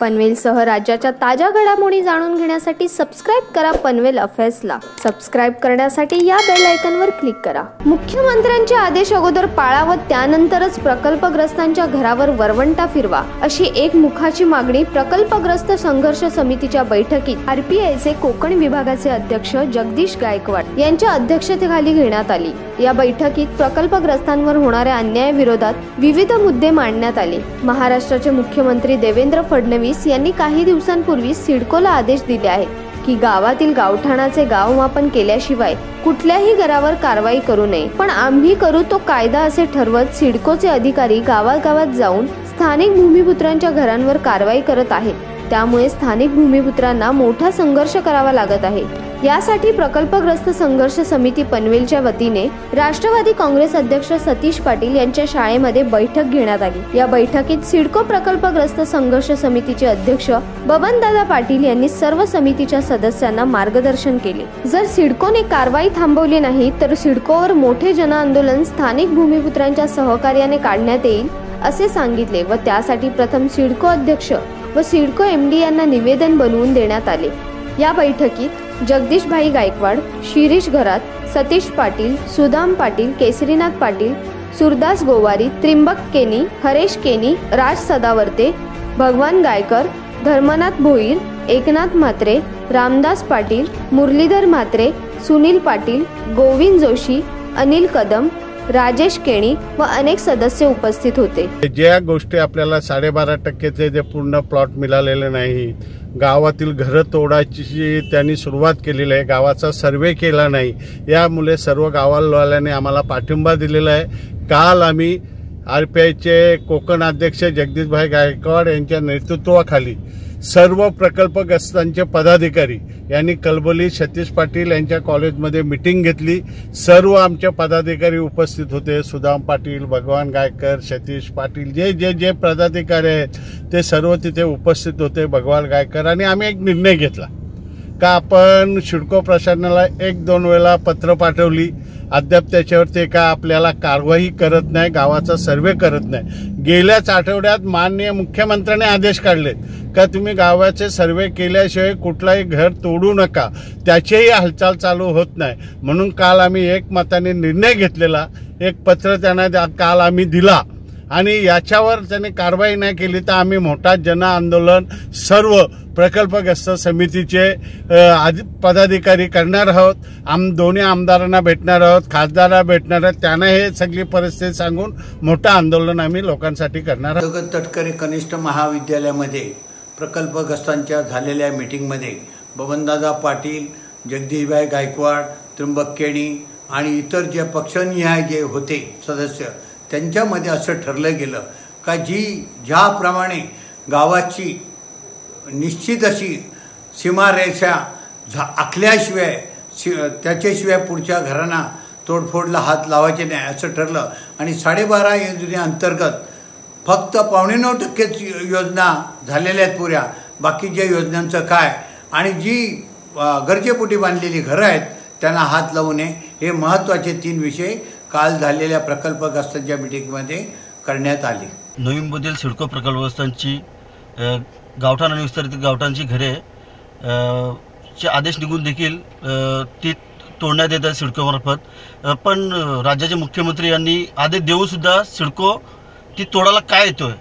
पनवेलसह राज्याच्या ताज्या घडामोडी जाणून घेण्यासाठी सबस्क्राईब करा पनवेल अफेअर्सला. सबस्क्राईब करण्यासाठी या बेल आयकनवर क्लिक करा. मुख्यमंत्र्यांचे आदेश अगोदर पाळा व त्यानंतरच प्रकल्पग्रस्तांच्या घरावर वरवंटा फिरवा अशी एक मुखाची मागणी प्रकल्पग्रस्त संघर्ष समितीच्या बैठकीत आरपीआयचे कोकण विभागाचे अध्यक्ष जगदीश गायकवाड यांच्या अध्यक्षतेखाली घेण्यात आली. या बैठकीत प्रकल्पग्रस्तांवर होणाऱ्या अन्यायाविरोधात विविध मुद्दे मांडण्यात आले. महाराष्ट्राचे मुख्यमंत्री देवेंद्र फडणवीस यांनी काही दिवसांपूर्वी सिडकोला आदेश दिले आहेत की गावातील गावठाणाचे गाव मापन केल्याशिवाय कुठल्याही घरावर कारवाई करू नये. पण आम्ही करू तो कायदा असे ठरवत सिडकोचे अधिकारी गावागावात जाऊन स्थानिक भूमिपुत्रांच्या घरांवर कारवाई करत आहेत. त्यामुळे स्थानिक भूमिपुत्रांना मोठा संघर्ष करावा लागत आहे. यासाठी प्रकल्पग्रस्त संघर्ष समिती पनवेलच्या वतीने राष्ट्रवादी काँग्रेस अध्यक्ष सतीश पाटील यांच्या शाळेमध्ये बैठक घेण्यात आली. या बैठकीत सिडको प्रकल्पग्रस्त संघर्ष समितीचे अध्यक्ष बबनदादा पाटील यांनी सर्व समितीच्या सदस्यांना मार्गदर्शन केले. जर सिडकोने कारवाई थांबवली नाही तर सिडकोवर मोठे जनआंदोलन स्थानिक भूमिपुत्रांच्या सहकार्याने काढण्यात येईल असे सांगितले व त्यासाठी प्रथम सिडको अध्यक्ष व सिडको एम डी यांना निवेदन बनवून देण्यात आले. या बैठकीत जगदीशभाई गायकवाड शिरीष घरात सतीश पाटील सुदाम पाटील केसरीनाथ पाटील सुरदास गोवारी त्रिंबक केनी हरेश केनी राज सदावर्ते भगवान गायकर धर्मनाथ भोईर एकनाथ म्हात्रे रामदास पाटील मुरलीधर म्हात्रे सुनील पाटील गोविंद जोशी अनिल कदम राजेश केणी व अनेक सदस्य उपस्थित होते. ज्या गोष्टी आपल्याला साडेबारा टक्केचे जे पूर्ण प्लॉट मिळालेले नाही गावातील घरं तोडायची त्यांनी सुरुवात केलेली आहे गावाचा सर्वे केला नाही यामुळे सर्व गावावाल्याने आम्हाला पाठिंबा दिलेला आहे. काल आम्ही आर पी आयचे कोकण अध्यक्ष जगदीशभाई गायकवाड यांच्या नेतृत्वाखाली सर्व प्रकल्पग्रस्तांचे पदाधिकारी यांनी कलबोली सतीश पाटील यांच्या कॉलेजमध्ये मिटिंग घेतली. सर्व आमचे पदाधिकारी उपस्थित होते. सुदाम पाटील भगवान गायकर सतीश पाटील जे जे जे पदाधिकारी आहेत ते सर्व तिथे उपस्थित होते भगवान गायकर आणि आम्ही एक निर्णय घेतला. का आपण शिडको प्रशासनाला एक दोन वेळा पत्र पाठवली? अद्याप त्याच्यावर ते का आपल्याला कारवाई करत नाही गावाचा सर्वे करत नाही. गेल्याच आठवड्यात माननीय मुख्यमंत्र्याने आदेश काढले का तुम्ही गावाचे सर्वे केल्याशिवाय कुठलाही घर तोडू नका. त्याचीही हालचाल चालू होत नाही. म्हणून काल आम्ही एक मताने निर्णय घेतलेला. एक पत्र त्यांना काल आम्ही दिला. आणि याच्यावर त्यांनी कारवाई नाही केली तर आम्ही मोठा जन आंदोलन सर्व प्रकल्पग्रस्त समितीचे पदाधिकारी करणार आहोत. आम दोन्ही आमदारांना भेटणार आहोत खासदारांना भेटणार आहोत. त्यांना हे सगळी परिस्थिती सांगून मोठं आंदोलन आम्ही लोकांसाठी करणार आहोत. जगत तटकरे कनिष्ठ महाविद्यालयामध्ये प्रकल्पग्रस्तांच्या झालेल्या मीटिंगमध्ये बबनदादा पाटील जगदीशभाई गायकवाड त्र्यंबक केणी आणि इतर जे पक्षनिहाय जे होते सदस्य त्यांच्यामध्ये असं ठरलं गेलं का जी ज्याप्रमाणे गावाची निश्चित अशी सीमारेषा झा आखल्याशिवाय सी त्याच्याशिवाय पुढच्या घरांना तोडफोडला हात लावायचे नाही असं ठरलं. आणि साडेबारा योजनेअंतर्गत फक्त पावणे नऊ टक्केच योजना झालेल्या आहेत पुऱ्या. बाकीच्या योजनांचं काय? आणि जी गरजेपोटी बांधलेली घरं आहेत त्यांना हात लावू नये. हे महत्त्वाचे तीन विषय. काल झालेल्या प्रकल्पग्रस्तांच्या मिटिंगमध्ये करण्यात आली. नवीन सिडको प्रकल्पग्रस्तांची गावठाण आणि विस्तारित गावठांची घरे चे आदेश निघून देखील ती तोडण्यात येत आहेत सिडकोमार्फत पण राज्याचे मुख्यमंत्री यांनी आदेश देऊनसुद्धा सिडको ती तोडायला काय येतोय?